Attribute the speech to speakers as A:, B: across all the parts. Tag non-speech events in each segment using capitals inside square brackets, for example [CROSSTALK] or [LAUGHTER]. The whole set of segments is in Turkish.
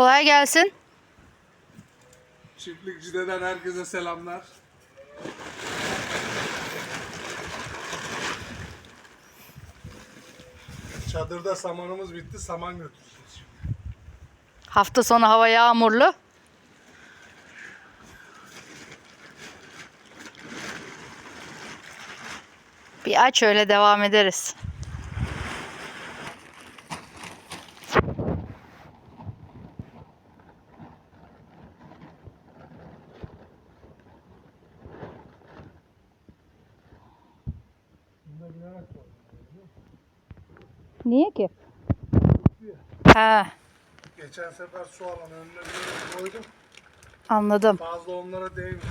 A: Kolay gelsin.
B: Çiftlikçiden herkese selamlar. Çadırda samanımız bitti, saman götüreceğiz şimdi.
A: Hafta sonu hava yağmurlu. Bir aç öyle devam ederiz. Niye ki? Ha,
B: Geçen sefer su alanı önüne koydum.
A: anladım.
B: Fazla onlara değmiyor.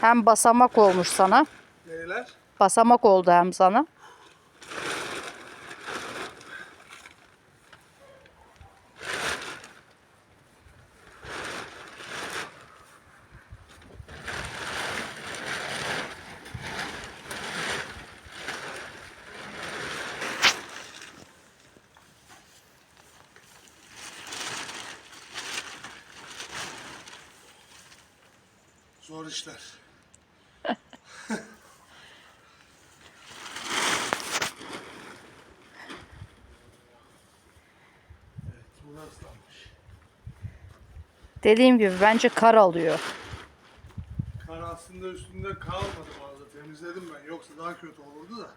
A: Hem basamak olmuş sana.
B: Neyler?
A: Basamak oldu hem sana.
B: Zor işler.
A: Dediğim gibi bence kar alıyor.
B: Kar aslında üstünde kalmadı fazla. Temizledim ben. Yoksa daha kötü olurdu da.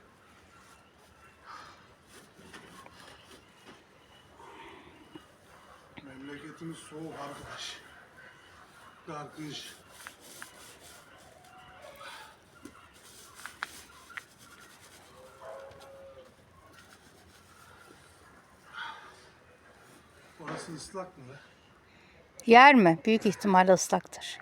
B: Memleketimiz soğuk arkadaş. Kış. Orası ıslak mı?
A: Yer mi? Büyük ihtimalle ıslaktır.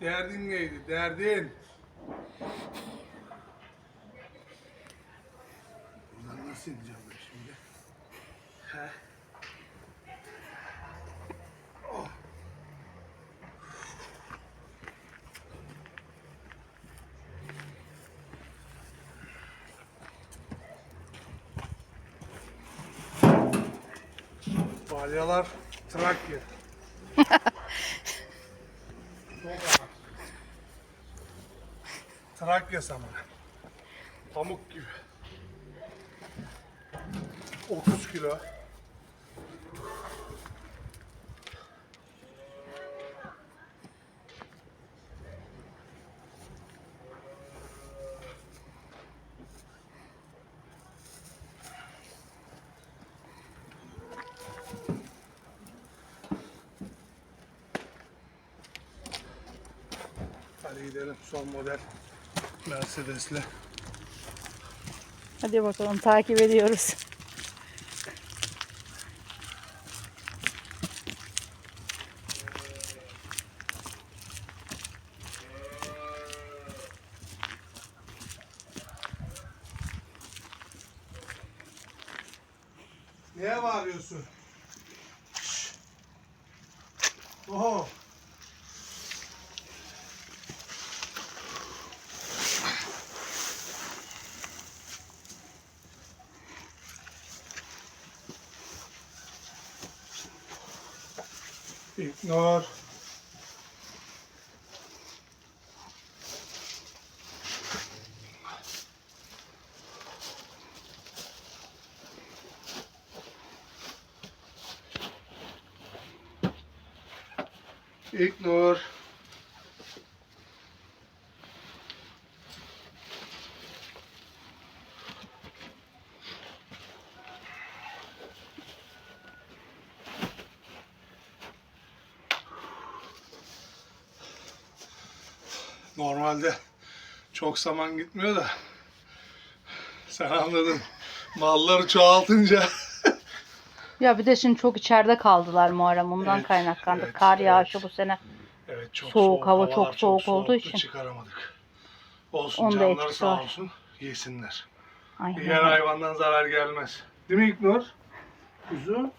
B: Derdin neydi? Derdin. Buradan nasıl ineceğim ben şimdi? He? Oh. Balyalar Trakya. [LAUGHS] Çok ağır. Trakya samanı. Pamuk gibi. 30 kilo. Hadi gidelim son model Mercedes'le.
A: Hadi bakalım takip ediyoruz.
B: Neye bağırıyorsun? Şşş. Oho. İgnor. İgnor. Normalde çok zaman gitmiyor da Sen anladın. Malları çoğaltınca [LAUGHS]
A: Ya bir de şimdi çok içeride kaldılar Muharrem. Ondan
B: Evet,
A: kaynaklandı.
B: evet,
A: Kar yağışı bu sene.
B: Evet çok
A: Soğuk, hava
B: havalar
A: çok soğuk olduğu
B: soğuktu,
A: için.
B: çıkaramadık. Olsun
A: Onun da
B: canları
A: etkisi
B: sağ
A: var.
B: olsun yesinler.
A: Aynen.
B: Diğer hayvandan zarar gelmez. Değil mi İknur? Kuzu.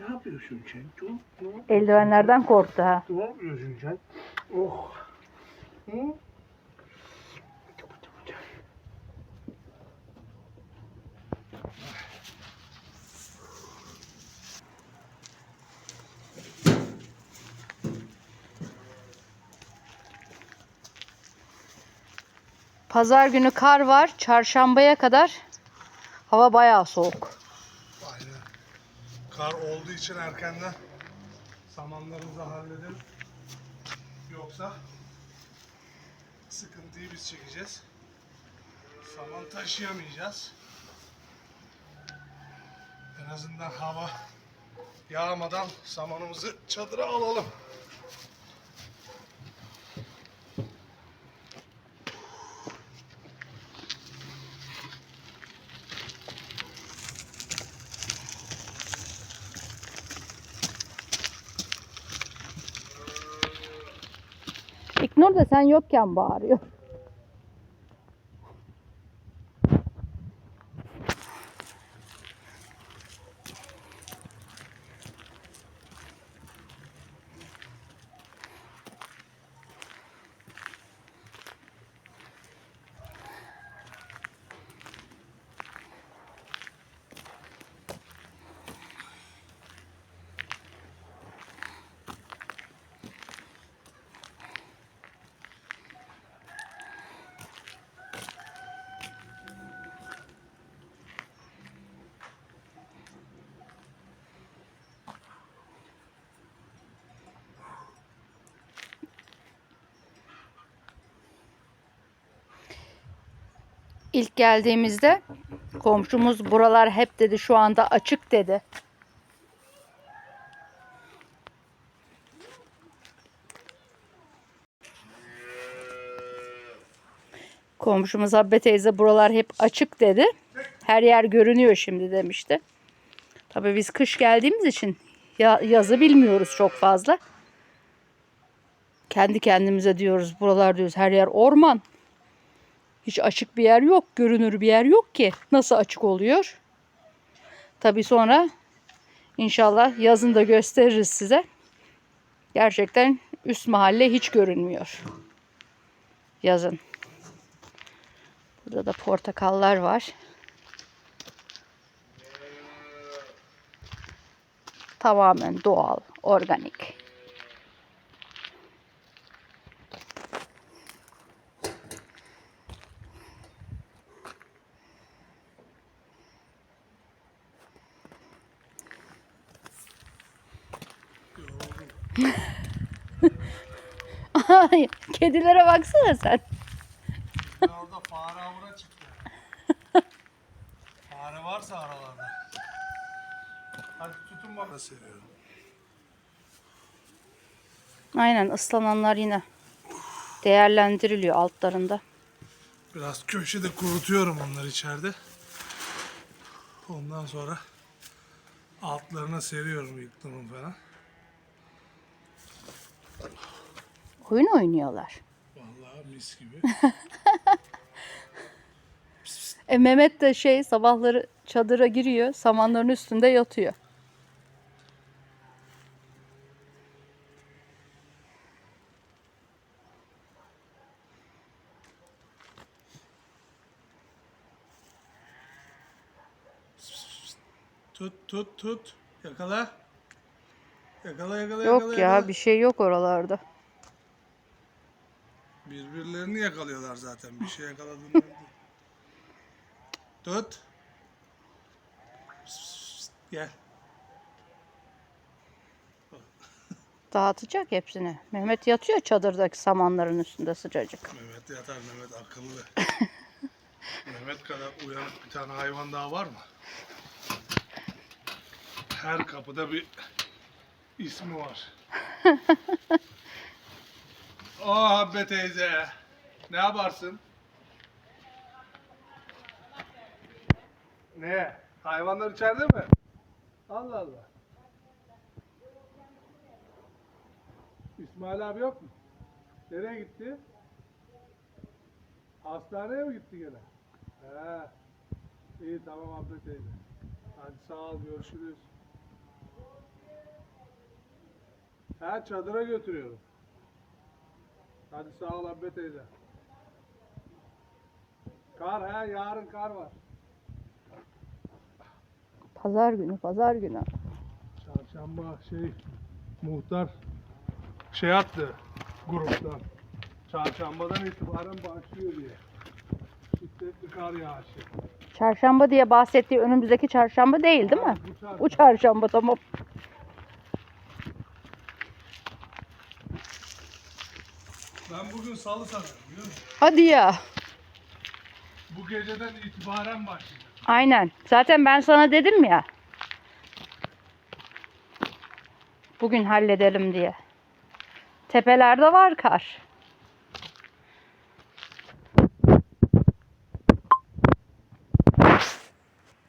B: Ne yapıyorsun sen? Dur, dur.
A: Eldivenlerden korktu ha.
B: Ne yapıyorsun sen? Oh.
A: Pazar günü kar var. Çarşambaya kadar hava bayağı soğuk.
B: Aynen. Kar olduğu için erkenden samanlarımızı halledelim. Yoksa sıkıntıyı biz çekeceğiz. Saman taşıyamayacağız. En azından hava yağmadan samanımızı çadıra alalım.
A: İknur da sen yokken bağırıyor. İlk geldiğimizde komşumuz buralar hep dedi şu anda açık dedi. Komşumuz Habbe teyze buralar hep açık dedi. Her yer görünüyor şimdi demişti. Tabii biz kış geldiğimiz için ya, yazı bilmiyoruz çok fazla. Kendi kendimize diyoruz buralar diyoruz her yer orman. Hiç açık bir yer yok, görünür bir yer yok ki. Nasıl açık oluyor? Tabii sonra inşallah yazın da gösteririz size. Gerçekten üst mahalle hiç görünmüyor. Yazın. Burada da portakallar var. Tamamen doğal, organik. Kedilere baksana sen.
B: Orada fare avına çıktı. fare varsa aralarda. Hadi tutun bana seviyorum.
A: Aynen ıslananlar yine değerlendiriliyor altlarında.
B: Biraz köşede kurutuyorum onları içeride. Ondan sonra altlarına seriyorum yıktımın falan.
A: Oyun oynuyorlar.
B: Vallahi mis gibi. [LAUGHS]
A: E Mehmet de şey sabahları çadıra giriyor, samanların üstünde yatıyor.
B: tut tut tut. Yakala. Yakala yakala
A: Yok
B: yakala.
A: ya
B: yakala.
A: bir şey yok oralarda.
B: Birbirlerini yakalıyorlar zaten. Bir şey yakaladığında. Tut. Gel.
A: Dağıtacak hepsini. Mehmet yatıyor çadırdaki samanların üstünde sıcacık.
B: Mehmet yatar Mehmet akıllı. Mehmet kadar uyanık bir tane hayvan daha var mı? Her kapıda bir ismi var. [LAUGHS] Oh Habbe teyze. Ne yaparsın? Ne? Hayvanlar içeride mi? Allah Allah. İsmail abi yok mu? Nereye gitti? Hastaneye mi gitti gene? He. İyi tamam abla teyze. Hadi sağ ol görüşürüz. He çadıra götürüyorum. Hadi sağ ol abla teyze. Kar he yarın kar var.
A: Pazar günü, pazar günü.
B: Çarşamba şey muhtar şey attı gruptan. Çarşambadan itibaren başlıyor diye. Şiddetli kar yağışı.
A: Çarşamba diye bahsettiği önümüzdeki çarşamba değil değil mi?
B: Bu çarşamba.
A: Bu çarşamba tamam.
B: Ben bugün salı sanırım biliyor musun?
A: Hadi ya.
B: Bu geceden itibaren başlayacak.
A: Aynen. Zaten ben sana dedim ya. Bugün halledelim diye. Tepelerde var kar.